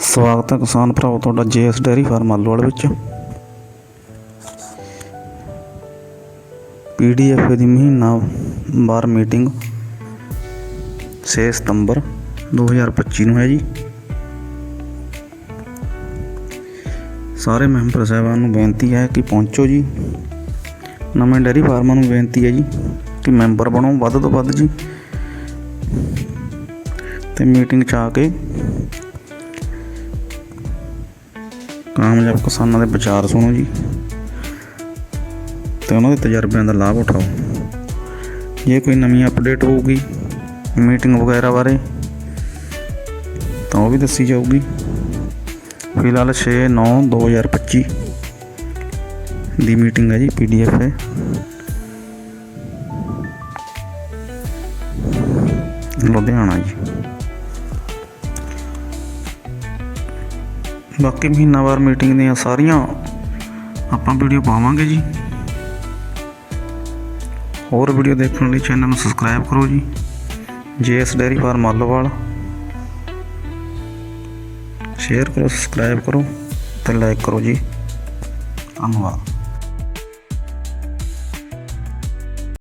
ਸਵਾਗਤ ਹੈ ਕਿਸਾਨ ਭਰਾਵੋ ਤੁਹਾਡਾ ਜੇਐਸ ਡੈਰੀ ਫਾਰਮ ਆਲੂਵਾਲ ਵਿੱਚ। ਪੀਡੀਐਫ ਦੀ ਮਹੀਨਾ ਵਾਰ ਮੀਟਿੰਗ 6 ਸਤੰਬਰ 2025 ਨੂੰ ਹੈ ਜੀ। ਸਾਰੇ ਮੈਂਬਰ ਸਾਹਿਬਾਨ ਨੂੰ ਬੇਨਤੀ ਹੈ ਕਿ ਪਹੁੰਚੋ ਜੀ। ਨਵੇਂ ਡੈਰੀ ਫਾਰਮਾਂ ਨੂੰ ਬੇਨਤੀ ਹੈ ਜੀ ਕਿ ਮੈਂਬਰ ਬਣੋ ਵੱਧ ਤੋਂ ਵੱਧ ਜੀ। ਤੇ ਮੀਟਿੰਗ 'ਚ ਆ ਕੇ ਕਾਮਯਾਬ ਕਿਸਾਨਾਂ ਦੇ ਵਿਚਾਰ ਸੁਣੋ ਜੀ। ਤੇ ਉਹਨਾਂ ਦੇ ਤਜਰਬਿਆਂ ਦਾ ਲਾਭ ਉਠਾਓ। ਜੇ ਕੋਈ ਨਵੀਂ ਅਪਡੇਟ ਹੋਊਗੀ ਮੀਟਿੰਗ ਵਗੈਰਾ ਬਾਰੇ, ਤਾਂ ਉਹ ਵੀ ਦੱਸੀ ਜਾਊਗੀ। ਫਿਲਹਾਲ 6 9 2025 ਦੀ ਮੀਟਿੰਗ ਹੈ ਜੀ ਪੀਡੀਐਫ ਹੈ। ਲੁਧਿਆਣਾ ਜੀ। ਬਾਕੀ ਮਹੀਨਾਵਾਰ ਮੀਟਿੰਗ ਦੀਆਂ ਸਾਰੀਆਂ ਆਪਾਂ ਵੀਡੀਓ ਪਾਵਾਂਗੇ ਜੀ। ਹੋਰ ਵੀਡੀਓ ਦੇਖਣ ਲਈ ਚੈਨਲ ਨੂੰ ਸਬਸਕ੍ਰਾਈਬ ਕਰੋ ਜੀ। JS dairy farm Malowal. Share ਕਰੋ ਸਬਸਕ੍ਰਾਈਬ ਕਰੋ ਤੇ ਲਾਈਕ ਕਰੋ ਜੀ। ਧੰਨਵਾਦ।